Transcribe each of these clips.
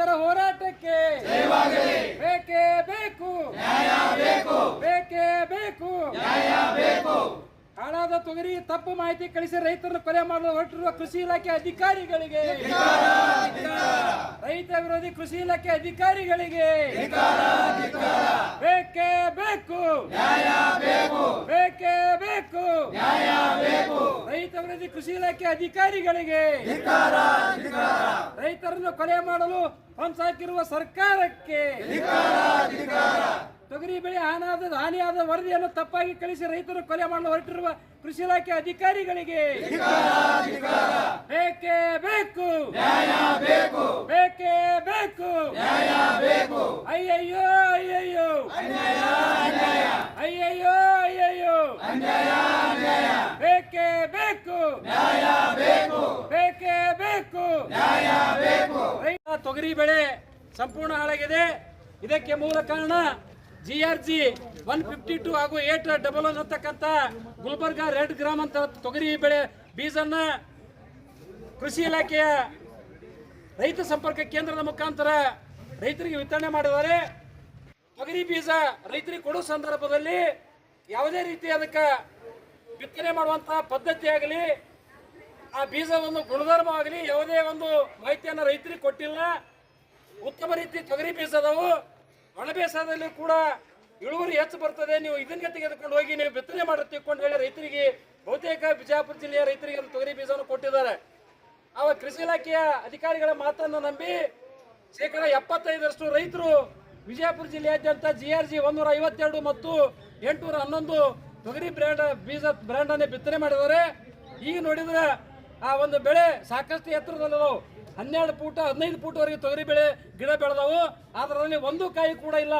ರೈತರ ಹೋರಾಟಕ್ಕೆ ಬೇಕೇ ಬೇಕು. ಬೇಕೇ ಬೇಕು. ಹಾಳಾದ ತೊಗರಿ ತಪ್ಪು ಮಾಹಿತಿ ಕಳಿಸಿ ರೈತರನ್ನು ಕೊಲೆ ಮಾಡಲು ಹೊರಟಿರುವ ಕೃಷಿ ಇಲಾಖೆ ಅಧಿಕಾರಿಗಳಿಗೆ. ರೈತ ವಿರೋಧಿ ಕೃಷಿ ಇಲಾಖೆ ಅಧಿಕಾರಿಗಳಿಗೆ. ಬೇಕೇ ಬೇಕು. ಬೇಕೇ ಬೇಕು. ವಿರೋಧಿ ಕೃಷಿ ಇಲಾಖೆ ಅಧಿಕಾರಿಗಳಿಗೆ ರೈತರನ್ನು ಕೊಲೆ ಮಾಡಲು ಹಾಕಿರುವ ಸರ್ಕಾರಕ್ಕೆ ತೊಗರಿ ಬೆಳೆ ಹಾನಾದ ಹಾನಿಯಾದ ವರದಿಯನ್ನು ತಪ್ಪಾಗಿ ಕಳಿಸಿ ರೈತರು ಕೊಲೆ ಮಾಡಲು ಹೊರಟಿರುವ ಕೃಷಿ ಇಲಾಖೆ ಅಧಿಕಾರಿಗಳಿಗೆ ಬೇಕೇ ಬೇಕು. ಬೇಕೇ. ಬೇಕು ಅಯ್ಯಯ್ಯೋ ಅಯ್ಯಯ್ಯೋ. ಅಯ್ಯಯ್ಯೋ ಅಯ್ಯಯ್ಯೋ ಬೇಕೇ ಬೇಕು ಬೇಕೇ ಬೇಕು ರೈತ ತೊಗರಿ ಬೆಳೆ ಸಂಪೂರ್ಣ ಹಾಳಾಗಿದೆ. ಇದಕ್ಕೆ ಮೂಲ ಕಾರಣ G R G one fifty two ಹಾಗೂ ಏಟ್ ಡಬಲ್ ಒನ್ ಅಂತಕ್ಕಂಥ ಗುಲ್ಬರ್ಗ ರೆಡ್ ಗ್ರಾಮ್ ಅಂತ ತೊಗರಿ ಬೆಳೆ ಬೀಜನ್ನ ಕೃಷಿ ಇಲಾಖೆಯ ರೈತ ಸಂಪರ್ಕ ಕೇಂದ್ರದ ಮುಖಾಂತರ ರೈತರಿಗೆ ವಿತರಣೆ ಮಾಡಿದ್ದಾರೆ. ತೊಗರಿ ಬೀಜ ರೈತರಿಗೆ ಕೊಡೋ ಸಂದರ್ಭದಲ್ಲಿ ಯಾವುದೇ ರೀತಿ ಅದಕ್ಕೆ ಬಿತ್ತನೆ ಮಾಡುವಂತಹ ಪದ್ಧತಿ ಆಗಲಿ ಆ ಬೀಜ ಒಂದು ಗುಣಧರ್ಮವಾಗಲಿ ಯಾವುದೇ ಒಂದು ಮಾಹಿತಿಯನ್ನು ರೈತರಿಗೆ ಕೊಟ್ಟಿಲ್ಲ. ಉತ್ತಮ ರೀತಿ ತೊಗರಿ ಬೀಜ ಅದಾವು ಒಣ ಬೇಸಾಯದಲ್ಲಿ ಕೂಡ ಇಳುವರಿ ಹೆಚ್ಚು ಬರ್ತದೆ. ನೀವು ಇದನ್ನ ತೆಗೆದುಕೊಂಡು ಹೋಗಿ, ನೀವು ಬಿತ್ತನೆ ಮಾಡಿ ತಿಳ್ಕೊಂಡು ಹೇಳಿ ರೈತರಿಗೆ, ಬಹುತೇಕ ಬಿಜಾಪುರ ಜಿಲ್ಲೆಯ ರೈತರಿಗೆ ತೊಗರಿ ಬೀಜವನ್ನು ಕೊಟ್ಟಿದ್ದಾರೆ. ಅವ ಕೃಷಿ ಇಲಾಖೆಯ ಅಧಿಕಾರಿಗಳ ಮಾತನ್ನು ನಂಬಿ ಶೇಕಡ ಎಪ್ಪತ್ತೈದರಷ್ಟು ರೈತರು ವಿಜಯಪುರ ಜಿಲ್ಲೆಯಾದ್ಯಂತ ಜಿ ಆರ್ ಜಿ ಒಂದೂರ ಐವತ್ತೆರಡು ಮತ್ತು ಎಂಟುನೂರ ಹನ್ನೊಂದು ತೊಗರಿ ಬ್ರ್ಯಾಂಡ್ ಬೀಜ ಬ್ರ್ಯಾಂಡನ್ನೇ ಬಿತ್ತನೆ ಮಾಡಿದ್ದಾರೆ. ಈಗ ನೋಡಿದ್ರೆ ಆ ಒಂದು ಬೆಳೆ ಸಾಕಷ್ಟು ಎತ್ತರದಲ್ಲವು ಹನ್ನೆರಡು ಫೂಟ ಹದಿನೈದು ಫೂಟ್ವರೆಗೆ ತೊಗರಿ ಬೆಳೆ, ಗಿಡ ಬೆಳೆದವು. ಅದರಲ್ಲಿ ಒಂದು ಕಾಯಿ ಕೂಡ ಇಲ್ಲ.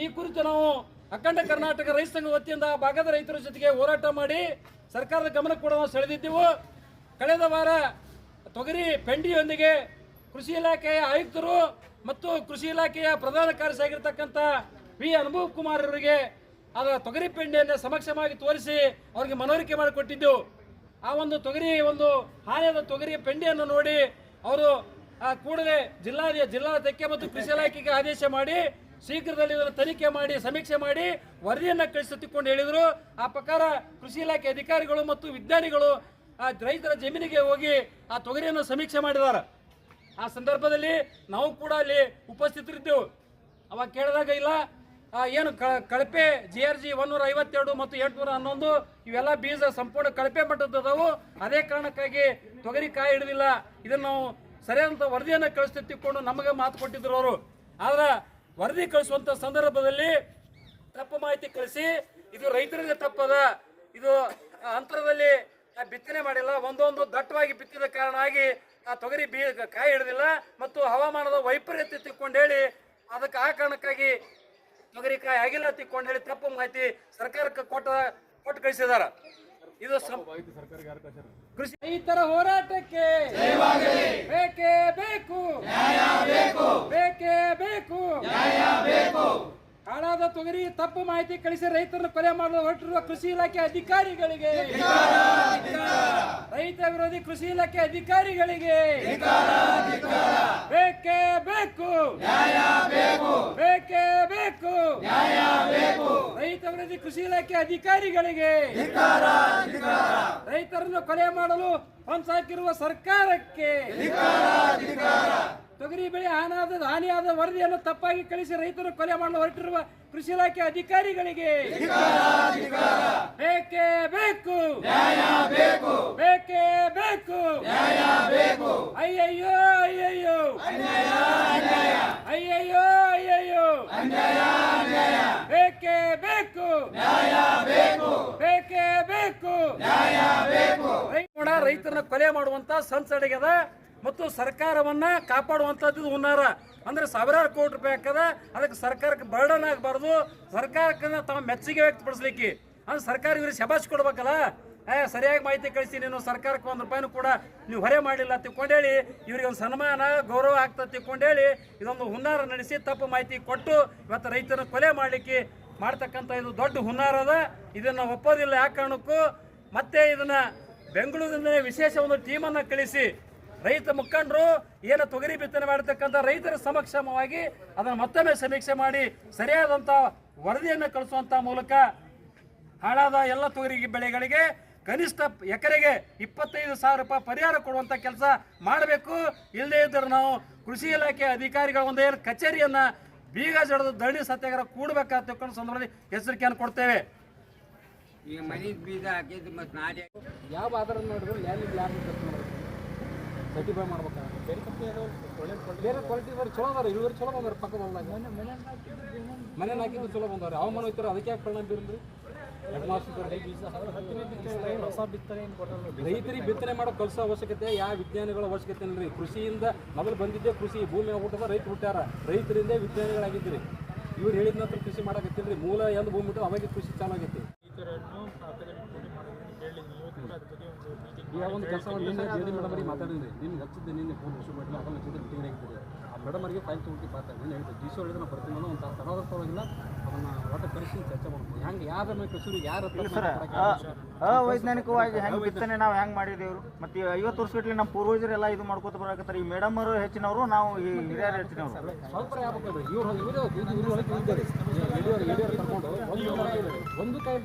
ಈ ಕುರಿತು ನಾವು ಅಖಂಡ ಕರ್ನಾಟಕ ರೈತ ಸಂಘ ವತಿಯಿಂದ ಭಾಗದ ರೈತರ ಜೊತೆಗೆ ಹೋರಾಟ ಮಾಡಿ ಸರ್ಕಾರದ ಗಮನಕ್ಕೆ ಕೂಡ ನಾವು ಸೆಳೆದಿದ್ದೆವು ಕಳೆದ ವಾರ ತೊಗರಿ ಪೆಂಡಿಯೊಂದಿಗೆ ಕೃಷಿ ಇಲಾಖೆಯ ಆಯುಕ್ತರು ಮತ್ತು ಕೃಷಿ ಇಲಾಖೆಯ ಪ್ರಧಾನ ಕಾರ್ಯದರ್ಶಿ ಆಗಿರ್ತಕ್ಕಂಥ ವಿ ಅನುಭವ್ ಕುಮಾರ್ ಅವರಿಗೆ ಅದರ ತೊಗರಿ ಪೆಂಡಿಯನ್ನು ಸಮಕ್ಷಮವಾಗಿ ತೋರಿಸಿ ಅವರಿಗೆ ಮನವರಿಕೆ ಮಾಡಿಕೊಟ್ಟಿದ್ದೆವು ಆ ಒಂದು ತೊಗರಿ, ಒಂದು ಹಾನಿಯಾದ ತೊಗರಿಯ ಪೆಂಡಿಯನ್ನು ನೋಡಿ ಅವರು, ಆ, ಕೂಡಲೇ ಜಿಲ್ಲಾ ಜಿಲ್ಲಾಧ್ಯಕ್ಷ ಮತ್ತು ಕೃಷಿ ಇಲಾಖೆಗೆ ಆದೇಶ ಮಾಡಿ, ಶೀಘ್ರದಲ್ಲಿ ಇದರ ತನಿಖೆ ಮಾಡಿ, ಸಮೀಕ್ಷೆ ಮಾಡಿ, ವರದಿಯನ್ನು ಕಳಿಸುತ್ತಿಕೊಂಡು ಹೇಳಿದರು. ಆ ಪ್ರಕಾರ ಕೃಷಿ ಇಲಾಖೆ ಅಧಿಕಾರಿಗಳು ಮತ್ತು ವಿಜ್ಞಾನಿಗಳು, ಆ, ರೈತರ ಜಮೀನಿಗೆ ಹೋಗಿ ಆ ತೊಗರಿಯನ್ನು ಸಮೀಕ್ಷೆ ಮಾಡಿದ್ದಾರೆ. ಆ ಸಂದರ್ಭದಲ್ಲಿ ನಾವು ಕೂಡ ಅಲ್ಲಿ ಉಪಸ್ಥಿತರಿದ್ದೆವು. ಅವಾಗ ಕೇಳಿದಾಗ, ಇಲ್ಲ ಏನು ಕಳಪೆ ಜಿ ಆರ್ ಜಿ ಒನ್ನೂರ ಐವತ್ತೆರಡು ಮತ್ತು ಎಂಟುನೂರ ಹನ್ನೊಂದು ಇವೆಲ್ಲ ಬೀಜ ಸಂಪೂರ್ಣ ಕಳಪೆ ಮಟ್ಟದವು ಅದೇ ಕಾರಣಕ್ಕಾಗಿ ತೊಗರಿ ಕಾಯಿ ಹಿಡಿದಿಲ್ಲ ಇದನ್ನು ನಾವು ಸರಿಯಾದಂಥ ವರದಿಯನ್ನು ಕಳಿಸ್ತಿಕೊಂಡು ನಮಗೆ ಮಾತು ಕೊಟ್ಟಿದ್ರು ಅವರು. ಆದ್ರೆ ವರದಿ ಕಳಿಸುವಂತ ಸಂದರ್ಭದಲ್ಲಿ ತಪ್ಪು ಮಾಹಿತಿ ಕಳಿಸಿ, ಇದು ರೈತರಿಗೆ ತಪ್ಪದ, ಇದು ಅಂತರದಲ್ಲಿ ಬಿತ್ತನೆ ಮಾಡಿಲ್ಲ, ಒಂದೊಂದು ದಟ್ಟವಾಗಿ ಬಿತ್ತಿದ ಕಾರಣ ಆಗಿ ಆ ತೊಗರಿ ಬೀ ಕಾಯಿ ಹಿಡಿದಿಲ್ಲ ಮತ್ತು ಹವಾಮಾನದ ವೈಪರೀತ್ಯ ತಿಳ್ಕೊಂಡು ಹೇಳಿ, ಅದಕ್ಕೆ ಆ ಕಾರಣಕ್ಕಾಗಿ ತೊಗರಿ ಕಾಯಿ ಆಗಿಲ್ಲ ತಿಕ್ಕೊಂಡು ಹೇಳಿ ತಪ್ಪು ಮಾಹಿತಿ ಸರ್ಕಾರಕ್ಕೆ ಕೊಟ್ಟ ಕೊಟ್ಟು ಕಳಿಸಿದಾರ ಇದು ಕೃಷಿ ರೈತರ ಹೋರಾಟಕ್ಕೆ ಬೇಕೇ ಬೇಕು. ಬೇಕೇ ಬೇಕು. ಹಾಳಾದ ತೊಗರಿ ತಪ್ಪು ಮಾಹಿತಿ ಕಳಿಸಿ ರೈತರನ್ನು ಕೊಲೆ ಮಾಡಲು ಹೊರಟಿರುವ ಕೃಷಿ ಇಲಾಖೆ ಅಧಿಕಾರಿಗಳಿಗೆ. ರೈತ ವಿರೋಧಿ ಕೃಷಿ ಇಲಾಖೆ ಅಧಿಕಾರಿಗಳಿಗೆ. ಬೇಕೇ ಬೇಕು ಬೇಕೇ ಬೇಕು ವಿರೋಧಿ ಕೃಷಿ ಇಲಾಖೆ ಅಧಿಕಾರಿಗಳಿಗೆ ರೈತರನ್ನು ಕೊಲೆ ಮಾಡಲು ಹೊಂದಾಕಿರುವ ಸರ್ಕಾರಕ್ಕೆ ತೊಗರಿ ಬೆಳೆ ಹಾನಾದ ಹಾನಿಯಾದ ವರದಿಯನ್ನು ತಪ್ಪಾಗಿ ಕಳಿಸಿ ರೈತರು ಕೊಲೆ ಮಾಡಲು ಹೊರಟಿರುವ ಕೃಷಿ ಇಲಾಖೆ ಅಧಿಕಾರಿಗಳಿಗೆ ಬೇಕೇ ಬೇಕು. ಬೇಕೇ. ಬೇಕು. ಅಯ್ಯಯ್ಯೋ ಅಯ್ಯಯ್ಯೋ ಅಯ್ಯಯ್ಯೋ ಬೇಕೇ ಬೇಕು ಬೇಕೇ ರೈ- ಕೂಡ ರೈತರನ್ನ ಕೊಲೆ ಮಾಡುವಂತ ಸಂಸಡೆಗದ ಮತ್ತು ಸರ್ಕಾರವನ್ನ ಕಾಪಾಡುವಂತದ್ದು ಹುನ್ನಾರ. ಅಂದ್ರೆ ಸಾವಿರಾರು ಕೋಟಿ ರೂಪಾಯಿ ಹಾಕದ, ಅದಕ್ಕೆ ಸರ್ಕಾರಕ್ಕೆ ಬರ್ಡನ್ ಆಗಬಾರ್ದು. ಸರ್ಕಾರಕ್ಕೆ ತಮ್ಮ ಮೆಚ್ಚುಗೆ ವ್ಯಕ್ತಪಡಿಸ್ಲಿಕ್ಕೆ. ಅಂದ್ರೆ ಸರ್ಕಾರ ಇವ್ರಿಗೆ ಶಬಾಷ್ ಕೊಡ್ಬೇಕಲ್ಲ? ಸರಿಯಾಗಿ ಮಾಹಿತಿ ಕಳಿಸಿ, ನೀನು ಸರ್ಕಾರಕ್ಕೆ ಒಂದು ರೂಪಾಯಿನೂ ಕೂಡ ನೀವು ಹೊರೆ ಮಾಡಿಲ್ಲ ತಿಳ್ಕೊಂಡೇಳಿ, ಇವ್ರಿಗೆ ಒಂದು ಸನ್ಮಾನ, ಗೌರವ ಆಗ್ತದೆ ತಿಳ್ಕೊಂಡೇಳಿ, ಇದೊಂದು ಹುನ್ನಾರ ನಡೆಸಿ ತಪ್ಪು ಮಾಹಿತಿ ಕೊಟ್ಟು ಇವತ್ತು ರೈತರನ್ನ ಕೊಲೆ ಮಾಡಲಿಕ್ಕೆ ಮಾಡ್ತಕ್ಕಂಥ ಇದು ದೊಡ್ಡ ಹುನ್ನಾರದ ಇದನ್ನ ಒಪ್ಪೋದಿಲ್ಲ ಯಾವ ಕಾರಣಕ್ಕೂ ಮತ್ತೆ ಇದನ್ನ ಬೆಂಗಳೂರಿನ ವಿಶೇಷ ಒಂದು ಟೀಮನ್ನು ಕಳಿಸಿ ರೈತ ಮುಖಂಡರು ಏನು ತೊಗರಿ ಬಿತ್ತನೆ ಮಾಡತಕ್ಕಂಥ ರೈತರ ಸಮಕ್ಷಮವಾಗಿ ಅದನ್ನು ಮತ್ತೊಮ್ಮೆ ಸಮೀಕ್ಷೆ ಮಾಡಿ ಸರಿಯಾದಂಥ ವರದಿಯನ್ನು ಕಳಿಸುವಂಥ ಮೂಲಕ ಹಾಳಾದ ಎಲ್ಲ ತೊಗರಿ ಬೆಳೆಗಳಿಗೆ ಕನಿಷ್ಠ ಎಕರೆಗೆ ಇಪ್ಪತ್ತೈದು ಸಾವಿರ ರೂಪಾಯಿ ಪರಿಹಾರ ಕೊಡುವಂಥ ಕೆಲಸ ಮಾಡಬೇಕು. ಇಲ್ಲದೇ ಇದ್ದರೆ ನಾವು ಕೃಷಿ ಇಲಾಖೆ ಅಧಿಕಾರಿಗಳ ಒಂದು ಏನು ಕಚೇರಿಯನ್ನ ಬೀಗ ಜಡದು ಧರಣಿ ಸತ್ಯಾಗ್ರಹ ಕೂಡಬೇಕಾದ ಸಂದರ್ಭದಲ್ಲಿ ಎಚ್ಚರಿಕೆಯನ್ನು ಕೊಡ್ತೇವೆ. ಈಗ ಮನೆ ಬೀಜ ಹಾಕಿದ್ದು ಮತ್ತು ನಾಳೆ ಯಾವ ಆಧಾರ ನೋಡಿದ್ರು ಯಾರು ಯಾರು ಸರ್ಟಿಫೈ ಮಾಡ್ಬೇಕಾ? ಬೇರೆ ಕ್ವಾಲಿಟಿ ಇದಾರೆ ಚಲೋ ಅದಾರ ಇಳುವರಿ ಚಲೋ ಬಂದಾರ ಪಕ್ಕ ಬಂದಾಗ ಮನೆ ಹಾಕಿದ್ದು ಚಲೋ ಬಂದವ್ರಿ. ಹವಾಮಾನ ಹೋಯ್ತಾರ, ಅದಕ್ಕೆ ಯಾಕೆ ಪರಿಣಾಮ ಬೀರಿದ್ರಿ? ರೈತರಿಗೆ ಬಿತ್ತನೆ ಮಾಡೋ ಕೆಲಸ ಅವಶ್ಯಕತೆ, ಯಾವ ವಿಜ್ಞಾನಿಗಳ ಅವಶ್ಯಕತೆ ಇಲ್ರಿ. ಕೃಷಿಯಿಂದ ಮೊದಲು ಬಂದಿದ್ದೆ ಕೃಷಿ ಭೂಮಿ ಹುಟ್ಟದ ರೈತ ಹುಟ್ಟಾರ ರೈತರಿಂದ ವಿಜ್ಞಾನಿಗಳಾಗಿದ್ರಿ ಇವ್ರು ಹೇಳಿದ ನಂತರ ಕೃಷಿ ಮಾಡಕತ್ತಿಲ್ರಿ ಮೂಲ ಎಂದು ಭೂಮಿ ಬಿಟ್ಟು ಅವಾಗ ಕೃಷಿ ಚಾಲು ಈಗ ಒಂದು ಕೆಲಸ ನಿನ್ನೆ ಜೆ ಡಿ ನಿನ್ಗೆ ಮಾತಾಡಿದ್ರಿ ನಿನ್ನೆ ಹಚ್ಚಿದ್ದೆ ನಿನ್ನೆ ಫೋನ್ ಕೃಷಿ ಮಾಡಿಲ್ಲ ಅದನ್ನು ಹಚ್ಚಿದ್ರೆ ಮೀಟಿಂಗ್ ಆಗಿದ್ದೀರಿ ಆ ಅವರಿಗೆ ಫೈಲ್ ತೊಗೊಂಡು ಮಾತಾಡಿ ನೀನು ಹೇಳಿದ್ರು ಡಿ ಸಿ ಹೇಳಿದ್ರೆ ನಾವು ಬರ್ತೀನಿ ಅನ್ನೋ ಒಂದು ತಡೋದ್ರ ಪರವಾಗಿಲ್ಲ ಅದನ್ನು ಒಟ್ಟು ಕರೆಸಿ ಚರ್ಚೆ ಮಾಡ್ಬೋದು ಹೆಂಗೆ ಯಾರ ಮೇಲೆ ಕಸೂರಿ ಯಾರು ಅವೈಜ್ಞಾನಿಕವಾಗಿ ಹೆಂಗ್ ಬಿತ್ತನೆ ನಾವು ಹೆಂಗೆ ಮಾಡಿದೇವ್ರು ಮತ್ತೆ ಐವತ್ತು ಇಟ್ಲಿ ನಮ್ಮ ಪೂರ್ವಜರೆಲ್ಲ ಇದು ಮಾಡ್ಕೋತ ಬರಕತ್ತಾರೆ ಈ ಮೇಡಮ್ ಅವರು ಹೆಚ್ಚಿನವರು ನಾವು ಈ ಹಿರಿಯರು ಹೆಚ್ಚಿನವರು ಸ್ವಲ್ಪ ಯಾವಾಗ ಇವ್ರು ಇವರು ಇವರು ಯಡಿಯೂರು ಯಡಿಯೂರು ಕರ್ಕೊಂಡು ಒಂದು ಒಂದು ಕಾಯಿ